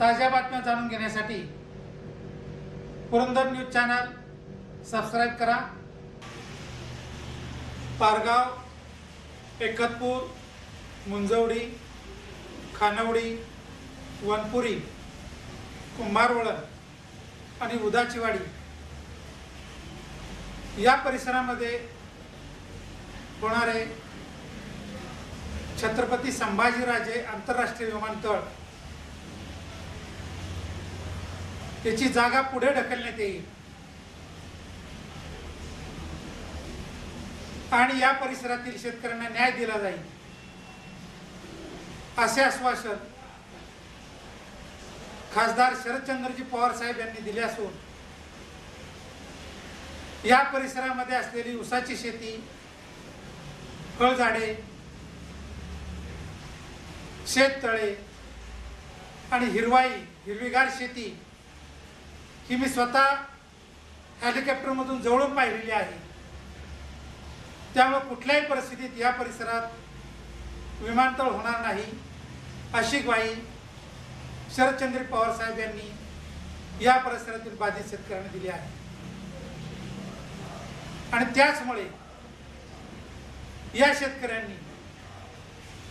ताज्या बातम्या जाणून घेण्यासाठी पुरंदर न्यूज चॅनल सबस्क्राईब करा. पारगाव एकतपूर मुंजवडी खानवडी वनपुरी कुंभारवळण आणि उदाचीवाडी या परिसरामध्ये होणारे छत्रपती संभाजीराजे आंतरराष्ट्रीय विमानतळ त्याची जागा पुढे ढकलण्यात येईल. आणि या परिसरातील शेतकऱ्यांना न्याय दिला जाईल. असे आश्वासन खासदार शरदचंद्रजी पवार साहेब यांनी दिले असून या परिसरामध्ये असलेली ऊसाची शेती फळझाडे शेततळे आणि हिरवाई हिरवीगार शेती ही मी स्वतः हेलिकॉप्टरमधून जवळून पाहिलेली आहे. त्यामुळे कुठल्याही परिस्थितीत या परिसरात विमानतळ होणार नाही अशी ग्वाही शरदचंद्र पवार साहेब यांनी या परिसरातील बाधित शेतकऱ्यांना दिली आहे. आणि त्याचमुळे या शेतकऱ्यांनी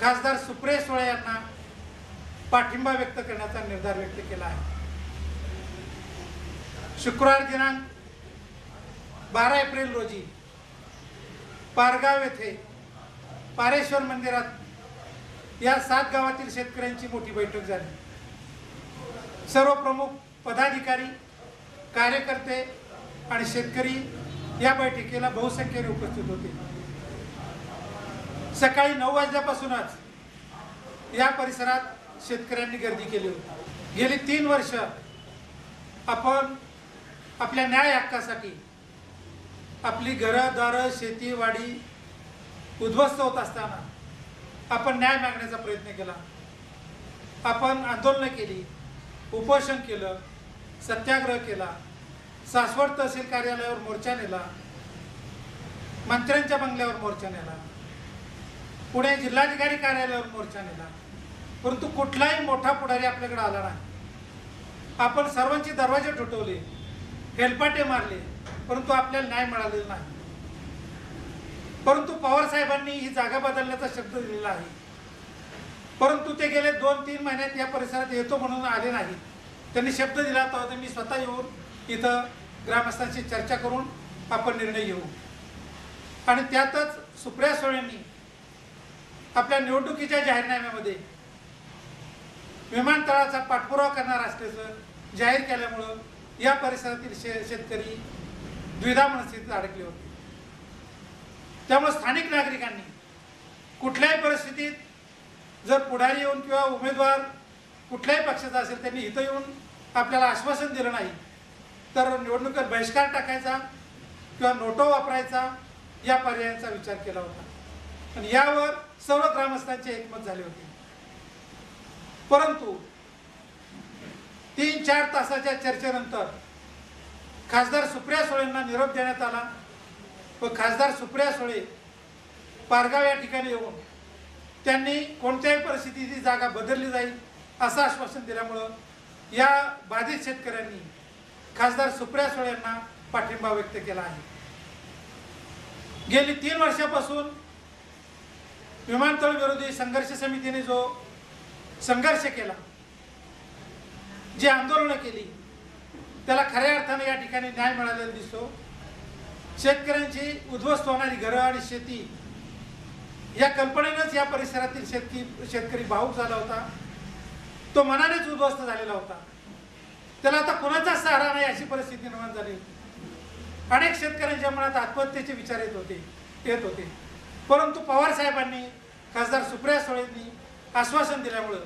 खासदार सुप्रिया सुळे यांना पाठिंबा व्यक्त करण्याचा निर्धार व्यक्त केला आहे. शुक्रवार दिनांक बारा एप्रिल रोजी पारगाव येथे पारेश्वर मंदिरात या सात गावातील शेतकऱ्यांची मोठी बैठक झाली. सर्व प्रमुख पदाधिकारी कार्यकर्ते आणि शेतकरी या बैठकीला बहुसंख्येने उपस्थित होते. सकाळी नऊ वाजल्यापासूनच या परिसरात शेतकऱ्यांनी गर्दी केली होती. गेली तीन वर्ष आपण आपल्या न्याय हक्कासाठी. आपली घरं दारं उद्ध्वस्त होत असताना आपण न्याय मागण्याचा प्रयत्न केला. आपण आंदोलनं केली उपोषण केलं सत्याग्रह केला सासवड तहसील कार्यालयावर मोर्चा नेला मंत्र्यांच्या बंगल्यावर मोर्चा नेला पुणे जिल्हाधिकारी कार्यालयावर मोर्चा नेला. परंतु कुठलाही मोठा पुढारी आपल्याकडे आला नाही. आपण सर्वांचे दरवाजे ठोठवले हेलपाटे मारले परंतु आपल्याला न्याय मिळालेला नाही. परंतु पवार साहेबांनी ही जागा बदलण्याचा शब्द दिलेला आहे. परंतु ते गेले दोन तीन महिन्यात या परिसरात येतो म्हणून आले नाही. त्यांनी शब्द दिला होता मी स्वतः येऊन इथं ग्रामस्थांशी चर्चा करून आपण निर्णय घेऊ. आणि त्यातच सुप्रिया सुळेंनी आपल्या निवडणुकीच्या जाहीरनाम्यामध्ये विमानतळाचा पाठपुरावा करणार असल्याचं जाहीर केल्यामुळं या परिसरातील शे शेतकरी द्विधा मनस्थितीत अडकले होते. त्यामुळे स्थानिक नागरिकांनी कुठल्याही परिस्थितीत जर पुढारी येऊन किंवा उमेदवार कुठल्याही पक्षाचा असेल त्यांनी इथं येऊन आपल्याला आश्वासन दिलं नाही तर निवडणुकीत बहिष्कार टाकायचा किंवा नोटो वापरायचा या पर्यायांचा विचार केला होता. आणि यावर सर्व ग्रामस्थांचे एकमत झाले होते. परंतु तीन चार तासाच्या चर्चेनंतर खासदार सुप्रिया सुळेंना निरोप देण्यात आला व खासदार सुप्रिया सुळे पारगाव या ठिकाणी येऊन त्यांनी कोणत्याही परिस्थितीत जागा बदलली जाईल असं आश्वासन दिल्यामुळं या बाधित शेतकऱ्यांनी खासदार सुप्रिया सुळे यांना पाठिंबा व्यक्त केला आहे. गेली तीन वर्षापासून विमानतळ विरोधी संघर्ष समितीने जो संघर्ष केला जी आंदोलनं केली त्याला खऱ्या अर्थाने या ठिकाणी न्याय मिळालेला दिसतो. शेतकऱ्यांची उद्ध्वस्त होणारी घरं आणि शेती या कल्पनेनंच या परिसरातील शेतकी शेतकरी भाऊक झाला होता. तो मनानेच उद्ध्वस्त झालेला होता. त्याला आता कोणाचाच सहारा नाही अशी परिस्थिती निर्माण झाली. अनेक शेतकऱ्यांच्या मनात आत्महत्येचे विचार येत होते येत होते. परंतु पवार साहेबांनी खासदार सुप्रिया सुळेंनी आश्वासन दिल्यामुळं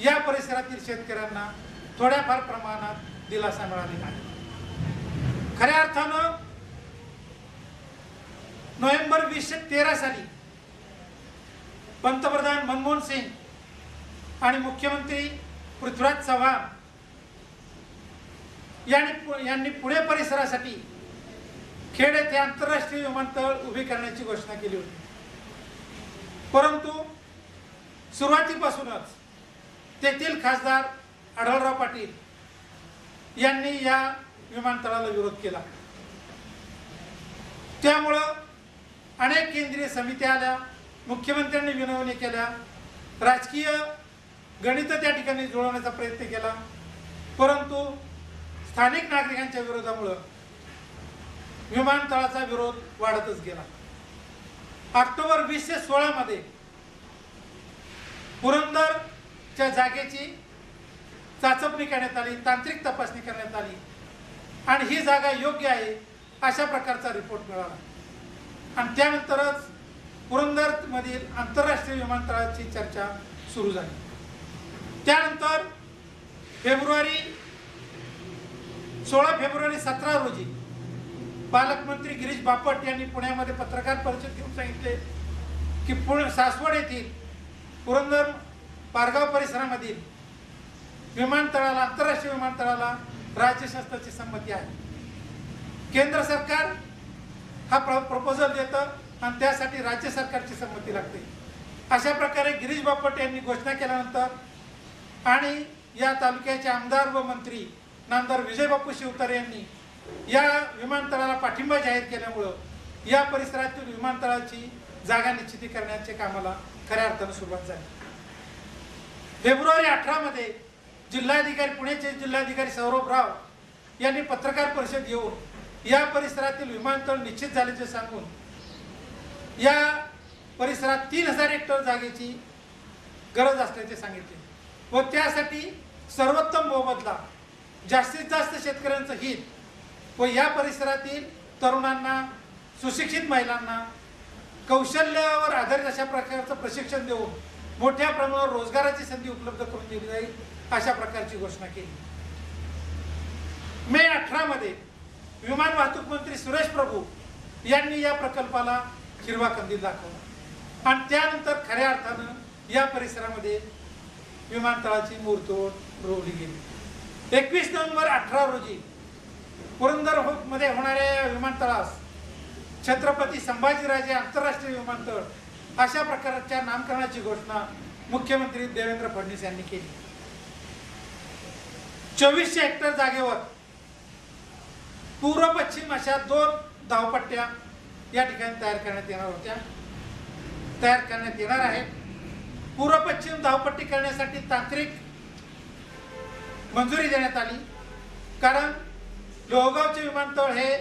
या परिसरातील शेतकऱ्यांना थोड्याफार प्रमाणात दिलासा मिळालेला आहे. खऱ्या अर्थानं नोव्हेंबर वीसशे तेरा साली पंतप्रधान मनमोहन सिंग आणि मुख्यमंत्री पृथ्वीराज चव्हाण यांनी यांनी पुणे परिसरासाठी खेड येथे आंतरराष्ट्रीय विमानतळ उभी करण्याची घोषणा केली होती. परंतु सुरुवातीपासूनच तेथील खासदार आढळराव पाटील यांनी या विमानतळाला विरोध केला. त्यामुळं अनेक केंद्रीय समित्या आल्या मुख्यमंत्र्यांनी विनवणी केल्या राजकीय गणित त्या ठिकाणी जुळवण्याचा प्रयत्न केला. परंतु स्थानिक नागरिकांच्या विरोधामुळं विमानतळाचा विरोध वाढतच गेला. ऑक्टोबर वीसशे सोळामध्ये पुरंदरच्या जागेची चाचपणी करण्यात आली तांत्रिक तपासणी करण्यात आली. आणि ही जागा योग्य आहे अशा प्रकारचा रिपोर्ट मिळाला. आणि त्यानंतरच पुरंदरमधील आंतरराष्ट्रीय विमानतळाची चर्चा सुरू झाली. त्यानंतर फेब्रुवारी सोळा फेब्रुवारी सतरा रोजी पालकमंत्री गिरीश बापट यांनी पुण्यामध्ये पत्रकार परिषद घेऊन सांगितले की पुणे सासवड येथील पुरंदर पारगाव परिसरामधील विमानतळाला आंतरराष्ट्रीय विमानतळाला राज्य शासनाची संमती आहे. केंद्र सरकार हा प्र प्रपोजल देतं आणि त्यासाठी राज्य सरकारची संमती लागते. अशा प्रकारे गिरीश बापट यांनी घोषणा केल्यानंतर आणि या तालुक्याचे आमदार व मंत्री नामदार विजय बापू शिवतारे यांनी या विमानतळाला पाठिंबा जाहीर केल्यामुळं या परिसरातील विमानतळाची जागा निश्चिती करण्याच्या कामाला खऱ्या अर्थानं सुरुवात झाली. फेब्रुवारी अठरामध्ये जिल्हाधिकारी पुण्याचे जिल्हाधिकारी सौरभ राव यांनी पत्रकार परिषद घेऊन या परिसरातील विमानतळ निश्चित झाल्याचे सांगून या परिसरात तीन हजार हेक्टर जागेची गरज असल्याचे सांगितले व त्यासाठी सर्वोत्तम मोबदला जास्तीत जास्त शेतकऱ्यांचं हित व या परिसरातील तरुणांना सुशिक्षित महिलांना कौशल्यावर आधारित अशा प्रकारचं प्रशिक्षण देऊन मोठ्या प्रमाणावर रोजगाराची संधी उपलब्ध करून दिली जाईल. अशा प्रकारची घोषणा केली. मे अठरा मध्ये विमान वाहतूक मंत्री सुरेश प्रभू यांनी या प्रकल्पाला हिरवा कंदील दाखवला. आणि त्यानंतर खऱ्या अर्थानं या परिसरामध्ये विमानतळाची मूर्तोड रोवली गेली. एकवीस नोव्हेंबर अठरा रोजी पुरंदर हो- मध्ये होणाऱ्या या विमानतळास छत्रपती संभाजीराजे आंतरराष्ट्रीय विमानतळ अशा प्रकारच्या नामकरणाची घोषणा मुख्यमंत्री देवेंद्र फडणवीस यांनी केली. चोवीसशे हेक्टर जागेवर. पूर्व पश्चिम अशा दोन धावपट्ट्या या ठिकाणी तयार करण्यात येणार होत्या. तयार करण्यात येणार आहेत. पूर्व पश्चिम धावपट्टी करण्यासाठी तांत्रिक मंजुरी देण्यात आली. कारण लोहगावचे विमानतळ हे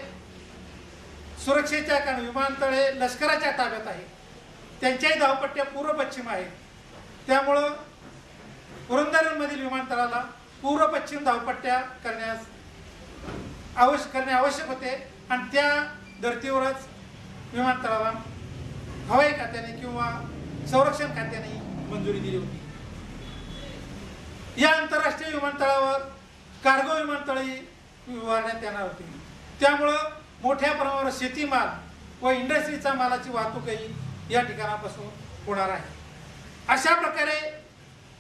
सुरक्षेच्या कारण विमानतळ हे लष्कराच्या ताब्यात आहे. त्यांच्याही धावपट्ट्या पूर्व पश्चिम आहेत. त्यामुळं पुरंदरमधील विमानतळाला पूर्व पश्चिम धावपट्ट्या करण्यास आवश्यक करणे आवश्यक होते. आणि त्या धर्तीवरच विमानतळाला हवाई खात्याने किंवा संरक्षण खात्याने मंजुरी दिली होती. या आंतरराष्ट्रीय विमानतळावर कार्गो विमानतळही उभारण्यात येणार होती. त्यामुळं मोठ्या प्रमाणावर शेतीमाल व इंडस्ट्रीचा मालाची वाहतूकही या ठिकाणापासून होणार आहे. अशा प्रकारे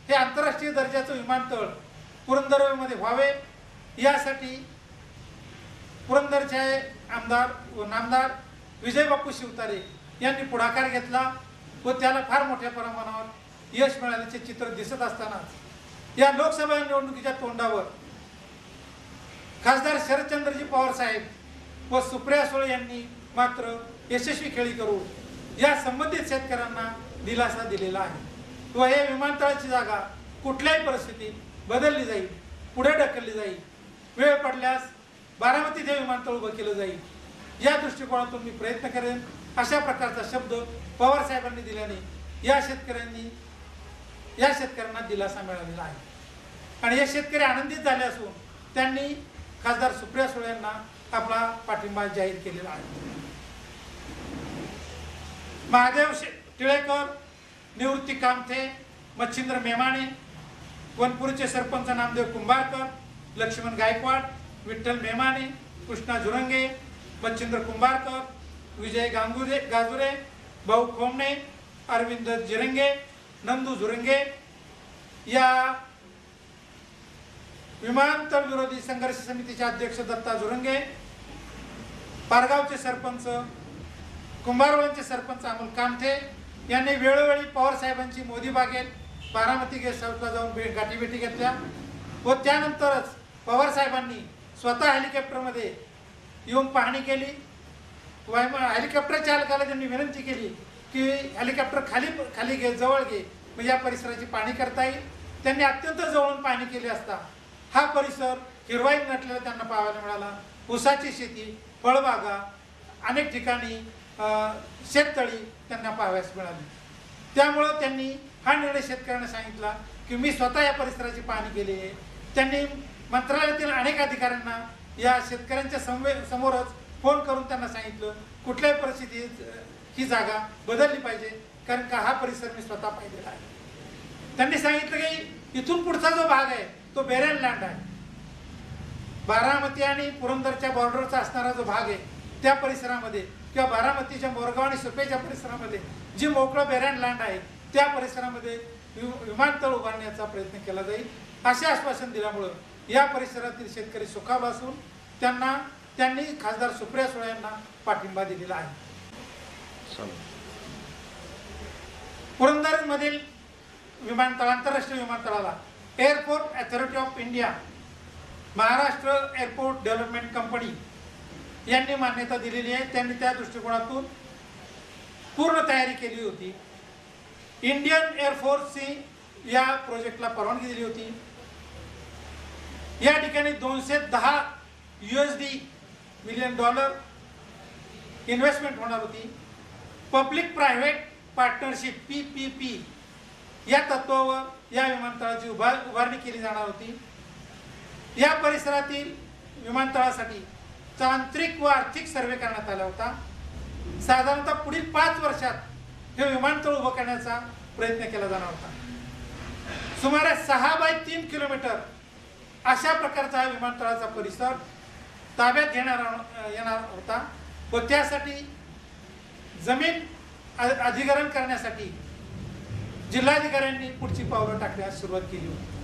हे आंतरराष्ट्रीय दर्जाचं विमानतळ पुरंदरमध्ये व्हावे. यासाठी पुरंदरचे आमदार व नामदार विजयबापू शिवतारे यांनी पुढाकार घेतला व त्याला फार मोठ्या प्रमाणावर यश मिळाल्याचे चित्र दिसत असताना या लोकसभा निवडणुकीच्या तोंडावर खासदार शरदचंद्रजी पवार साहेब व सुप्रिया सुळे यांनी मात्र यशस्वी खेळी करून या संबंधित शेतकऱ्यांना दिलासा दिलेला आहे. व हे विमानतळाची जागा कुठल्याही परिस्थितीत बदलली जाईल पुढे ढकलली जाईल. वेळ पडल्यास बारामती देव विमानतळ उभं केलं जाईल. या दृष्टिकोनातून मी प्रयत्न करेन. अशा प्रकारचा शब्द पवार साहेबांनी दिल्याने या शेतकऱ्यांनी या शेतकऱ्यांना दिलासा मिळालेला आहे. आणि हे शेतकरी आनंदित झाले असून त्यांनी खासदार सुप्रिया सुळे यांना आपला पाठिंबा जाहीर केलेला आहे. महादेव शे- टिळेकर निवृत्ती कामथे मच्छिंद्र मेमाणे वनपूरचे सरपंच नामदेव कुंभारकर लक्ष्मण गायकवाड विठ्ठल मेमाने कृष्णा झुरंगे मच्छिंद्र कुंभारकर विजय गांगुरे गाजुरे भाऊ खोमणे अरविंद जिरंगे नंदू झुरंगे या विमानतळ विरोधी संघर्ष समितीचे अध्यक्ष दत्ता झुरंगे पारगावचे सरपंच कुंभारवळचे सरपंच अमोल कामथे यांनी वेळोवेळी पवार साहेबांची मोदी बागेत बारामती गेस्ट हाऊसला जाऊन भेट गाठीभेटी घेतल्या व त्यानंतरच पवार साहेबांनी स्वतः हेलिकॉप्टरमध्ये येऊन पाहणी केली. वाय- हेलिकॉप्टर चालकाला त्यांनी विनंती केली की हेलिकॉप्टर खाली खाली घे जवळ घे म्हणजे या परिसराची पाहणी करता येईल. त्यांनी अत्यंत जवळून पाहणी केली असता हा परिसर हिरवाईत नटलेला त्यांना पाहायला मिळाला. ऊसाची शेती फळबागा अनेक ठिकाणी शेततळी त्यांना पाहाव्यास मिळाली. त्यामुळं त्यांनी हा निर्णय शेतकऱ्यांना सांगितला की मी स्वतः या परिसराची पाहणी केली आहे. त्यांनी मंत्रालयातील अनेक अधिकाऱ्यांना या शेतकऱ्यांच्या समवे समोरच फोन करून त्यांना सांगितलं कुठल्याही परिस्थितीत ही जागा बदलली पाहिजे कारण का हा परिसर मी स्वतः पाहिलेला आहे. त्यांनी सांगितलं की इथून पुढचा जो भाग आहे तो बेरेन लँड आहे. बारामती आणि पुरंदरच्या बॉर्डरचा असणारा जो भाग आहे त्या परिसरामध्ये किंवा बारामतीच्या मोरगाव आणि सुपेच्या परिसरामध्ये जी मोकळं बेरेन लँड आहे त्या परिसरामध्ये विमानतळ उभारण्याचा प्रयत्न केला जाईल. असे आश्वासन दिल्यामुळं या परिसरातील शेतकरी सुखाब असून त्यांना त्यांनी खासदार सुप्रिया सुळे यांना पाठिंबा दिलेला आहे. पुरंदरमधील विमानतळ आंतरराष्ट्रीय विमानतळाला airport authority of India Maharashtra airport development company यांनी मान्यता दिलेली आहे. त्यांनी त्या दृष्टिकोनातून पूर्ण तयारी केली होती. इंडियन एअरफोर्सची या प्रोजेक्टला परवानगी दिली होती. या ठिकाणी दोनशे दहा U S D million dollar investment होणार होती. Public private partnership P P P या तत्वावर या विमानतळाची उभा उभारणी केली जाणार होती. या परिसरातील विमानतळासाठी तांत्रिक व आर्थिक सर्वे करण्यात आला होता. साधारणतः पुढील पाच वर्षात हे विमानतळ उभं करण्याचा प्रयत्न केला जाणार होता. सुमारे सहा बाय तीन किलोमीटर अशा प्रकारचा हा विमानतळाचा परिसर ताब्यात घेणार येणार होता व त्यासाठी जमीन अधिग्रहण करण्यासाठी जिल्हाधिकाऱ्यांनी पुढची पावलं टाकण्यास सुरुवात केली होती.